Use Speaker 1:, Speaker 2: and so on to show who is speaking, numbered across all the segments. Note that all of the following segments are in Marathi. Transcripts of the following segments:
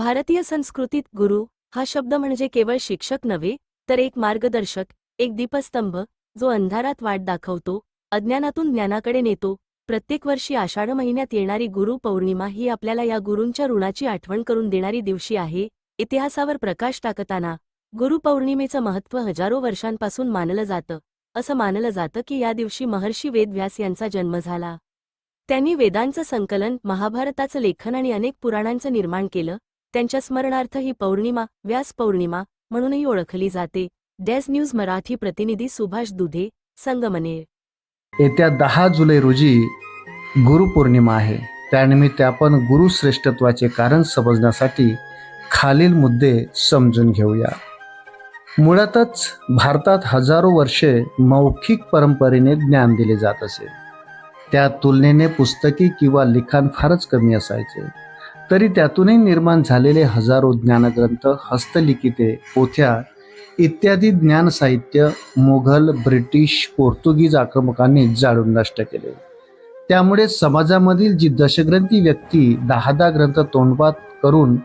Speaker 1: भारतीय संस्कृतीत गुरु हा शब्द म्हणजे केवळ शिक्षक नव्हे तर एक मार्गदर्शक एक दीपस्तंभ जो अंधारात वाट दाखवतो अज्ञानातून ज्ञानाकडे नेतो. प्रत्येक वर्षी आषाढ महिन्यात येणारी गुरु पौर्णिमा ही आपल्याला या गुरूंच्या ऋणाची आठवण करून देणारी दिवशी आहे. इतिहासावर प्रकाश टाकताना गुरु पौर्णिमेचं महत्त्व हजारो वर्षांपासून मानलं जातं. असं मानलं जातं की या दिवशी महर्षी वेदव्यास यांचा जन्म झाला. त्यांनी वेदांचं संकलन महाभारताचं लेखन आणि अनेक पुराणांचं निर्माण केलं. त्यांच्या स्मरणार्थ ही पौर्णिमा व्यास पौर्णिमा म्हणूनही ओळखली जाते. डॅस न्यूज मराठी प्रतिनिधी सुभाष दुधे संगमने
Speaker 2: येत्या दहा जुलै रोजी गुरुपौर्णिमा आहे. त्यानिमित्त आपण गुरुश्रेष्ठत्वाचे कारण समजण्यासाठी खालील मुद्दे समजून घेऊया. मुळातच भारतात हजारो वर्षे मौखिक परंपरेने ज्ञान दिले जात असे. त्या तुलनेने पुस्तकी किंवा लिखाण फारच कमी असायचे. तरी त्यातूनही निर्माण झालेले हजारो ज्ञानग्रंथ हस्तलिखिते पोथ्या इत्यादी ज्ञान साहित्य मोघल ब्रिटिश पोर्तुगीज आक्रमकांनी जाळून नष्ट केले. त्यामुळे समाजामधील जी दशग्रंथी व्यक्ती दहा दहा ग्रंथ तोंडपात करून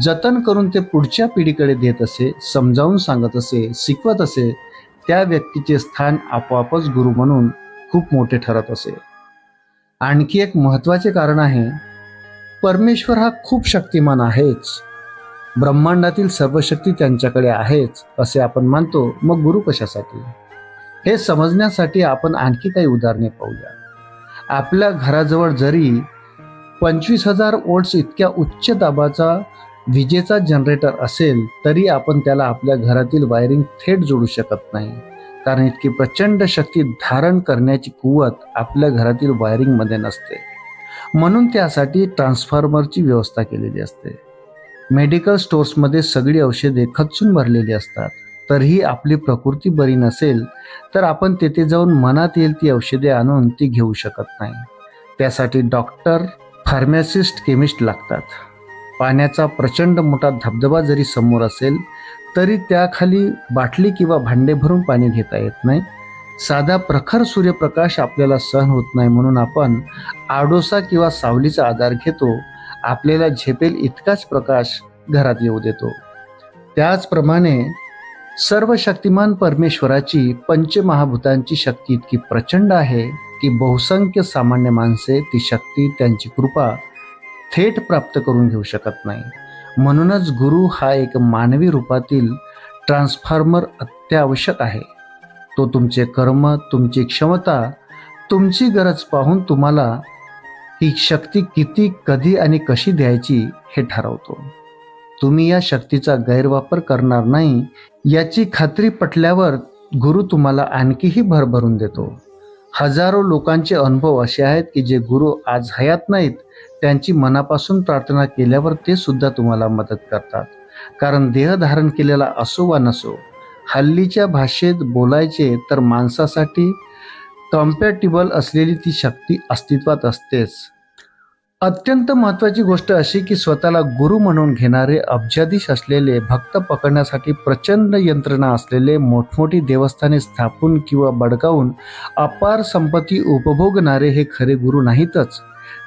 Speaker 2: जतन करून ते पुढच्या पिढीकडे देत असे समजावून सांगत असे शिकवत असे त्या व्यक्तीचे स्थान आपोआपच गुरु म्हणून खूप मोठे ठरत असे. आणखी एक महत्त्वाचे कारण आहे परमेश्वर हा खूप शक्तिमान आहेच. ब्रह्मांडातील सर्व शक्ती त्यांच्याकडे आहेच असे आपण मानतो. मग गुरु कशासाठी? हे समजण्यासाठी आपण आणखी काही उदाहरणे पाहूया. आपल्या घराजवळ जरी पंचवीस हजार वोल्ट्स इतक्या उच्च दाबाचा विजेचा जनरेटर असेल तरी आपण त्याला आपल्या घरातील वायरिंग थेट जोडू शकत नाही. कारण इतकी प्रचंड शक्ती धारण करण्याची कुवत आपल्या घरातील वायरिंगमध्ये नसते. म्हणून त्यासाठी ट्रान्सफॉर्मरची व्यवस्था केलेली असते. मेडिकल स्टोर्समध्ये सगळी औषधे खचून भरलेली असतात. तरीही आपली प्रकृती बरी नसेल तर आपण तेथे जाऊन मनात येईल ती औषधे आणून ती घेऊ शकत नाही. त्यासाठी डॉक्टर फार्मासिस्ट केमिस्ट लागतात. पाण्याचा प्रचंड मोठा धबधबा जरी समोर असेल तरी त्याखाली बाटली किंवा भांडे भरून पाणी घेता येत नाही. साधा प्रखर सूर्यप्रकाश आपल्याला सहन होत नाही म्हणून आपण आडोसा किंवा सावलीचा आधार घेतो आपल्याला झेपेल इतकाच प्रकाश घरात येऊ देतो. त्याचप्रमाणे सर्व शक्तिमान परमेश्वराची पंचमहाभूतांची शक्ती इतकी प्रचंड आहे की बहुसंख्य सामान्य माणसे ती शक्ती त्यांची कृपा थेट प्राप्त करून घेऊ शकत नाही. म्हणूनच गुरु हा एक मानवी रूपातील ट्रान्सफॉर्मर अत्यावश्यक आहे. तो तुमचे कर्म तुमची क्षमता तुमची गरज पाहून तुम्हाला ही शक्ती किती कधी आणि कशी द्यायची हे ठरवतो. तुम्ही या शक्तीचा गैरवापर करणार नाही याची खात्री पटल्यावर गुरु तुम्हाला आणखीही भरभरून देतो. हजारो लोकांचे अनुभव असे आहेत की जे गुरु आज हयात नाहीत त्यांची मनापासून प्रार्थना केल्यावर ते सुद्धा तुम्हाला मदत करतात. कारण देह धारण केलेला असो वा नसो हल्लीच्या भाषेत बोलायचे तर माणसासाठी कम्पॅटिबल असलेली ती शक्ती अस्तित्वात असतेच. अत्यंत महत्त्वाची गोष्ट अशी की स्वतःला गुरु म्हणून घेणारे अब्जाधीश असलेले भक्त पकडण्यासाठी प्रचंड यंत्रणा असलेले मोठमोठी देवस्थाने स्थापून किंवा बडकावून अपार संपत्ती उपभोगणारे हे खरे गुरु नाहीतच.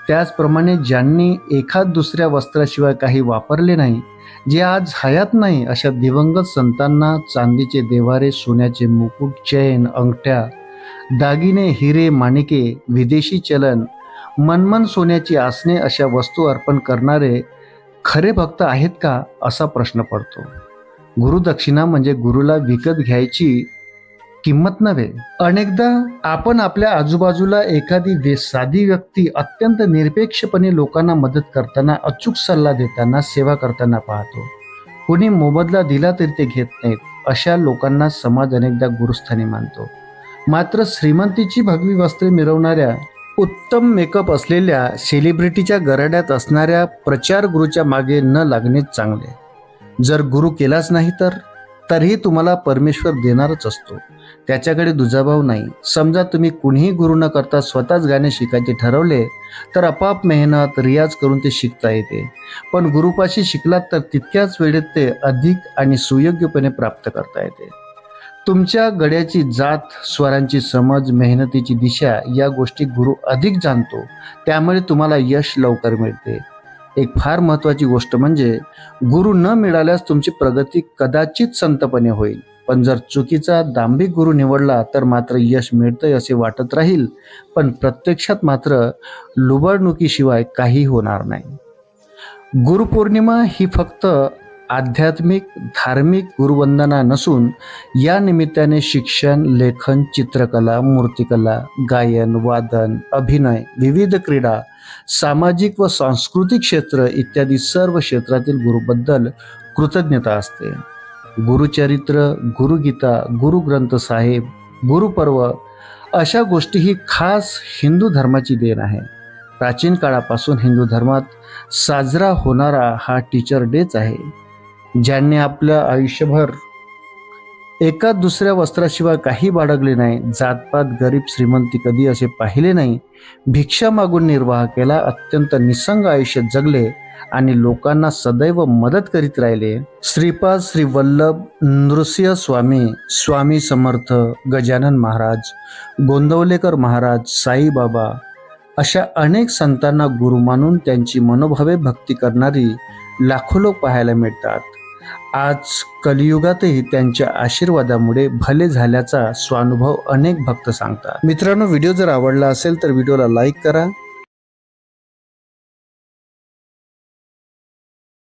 Speaker 2: त्याचप्रमाणे ज्यांनी एखाद दुसऱ्या वस्त्राशिवाय काही वापरले नाही जे आज हयात नाही अशा दिवंगत संतांना चांदीचे देवारे सोन्याचे मुकुट चैन अंगठ्या दागिने हिरे माणिके विदेशी चलन मनमन सोन्याची आसने अशा वस्तू अर्पण करणारे खरे भक्त आहेत का असा प्रश्न पडतो. गुरुदक्षिणा म्हणजे गुरुला विकत घ्यायची किंमत नव्हे. अनेकदा आपण आपल्या आजूबाजूला एखादी वे साधी व्यक्ती अत्यंत निरपेक्षपणे लोकांना मदत करताना अचूक सल्ला देताना सेवा करताना पाहतो. कोणी मोबदला दिला तरी ते घेत नाहीत अशा लोकांना समाज अनेकदा गुरुस्थानी मानतो. मात्र श्रीमंतीची भगवी वस्त्रे मिरवणाऱ्या उत्तम मेकअप असलेल्या सेलिब्रिटीच्या गराड्यात असणाऱ्या प्रचार गुरुच्या मागे न लागणे चांगले. जर गुरु केलाच नाही तर तरीही तुम्हाला परमेश्वर देणारच असतो. त्याच्याकडे दुजाभाव नाही. समजा तुम्ही कुणीही गुरु न करता स्वतःच गाणे शिकायचे ठरवले तर आपाप मेहनत रियाज करून ते शिकता येते. पण गुरुपाशी शिकलात तर तितक्याच वेळेत ते अधिक आणि सुयोग्यपणे प्राप्त करता येते. तुमच्या गड्याची जात स्वरांची समज मेहनतीची दिशा या गोष्टी गुरु अधिक जाणतो. त्यामुळे तुम्हाला यश लवकर मिळते. एक फार महत्त्वाची गोष्ट म्हणजे गुरु न मिळाल्यास तुमची प्रगती कदाचित संतपणे होईल. पण जर चुकीचा दांभिक गुरु निवडला तर मात्र यश मिळतंय असे वाटत राहील. पण प्रत्यक्षात मात्र लुबाडणुकीशिवाय काही होणार नाही. गुरुपौर्णिमा ही फक्त आध्यात्मिक धार्मिक गुरुवंदना नसून या निमित्ताने शिक्षण लेखन चित्रकला मूर्तिकला गायन वादन अभिनय विविध क्रीडा सामाजिक व सांस्कृतिक क्षेत्र इत्यादी सर्व क्षेत्रातील गुरुबद्दल कृतज्ञता असते. गुरुचरित्र गुरुगीता गुरुग्रंथ साहेब गुरुपर्व अशा गोष्टी ही खास हिंदू धर्माची देण आहे. प्राचीन काळापासून हिंदू धर्मात साजरा होणारा हा टीचर डेच आहे. ज्यांनी आपलं आयुष्यभर एका दुसऱ्या वस्त्राशिवाय काही बाळगले नाही. जातपात गरीब श्रीमंती कधी असे पाहिले नाही. भिक्षा मागून निर्वाह केला अत्यंत निसंग आयुष्य जगले आणि लोकांना सदैव मदत करीत राहिले. श्रीपाद श्री वल्लभ नृसिंह स्वामी स्वामी समर्थ गजानन महाराज गोंदवलेकर महाराज साईबाबा अशा अनेक संतांना गुरु मानून त्यांची मनोभावे भक्ती करणारी लाखो लोक पाहायला मिळतात. आज कलियुगातही त्यांच्या आशीर्वादामुळे भले झाल्याचा स्वानुभव अनेक भक्त सांगतात. मित्रांनो व्हिडिओ जर आवडला असेल तर व्हिडिओला लाईक करा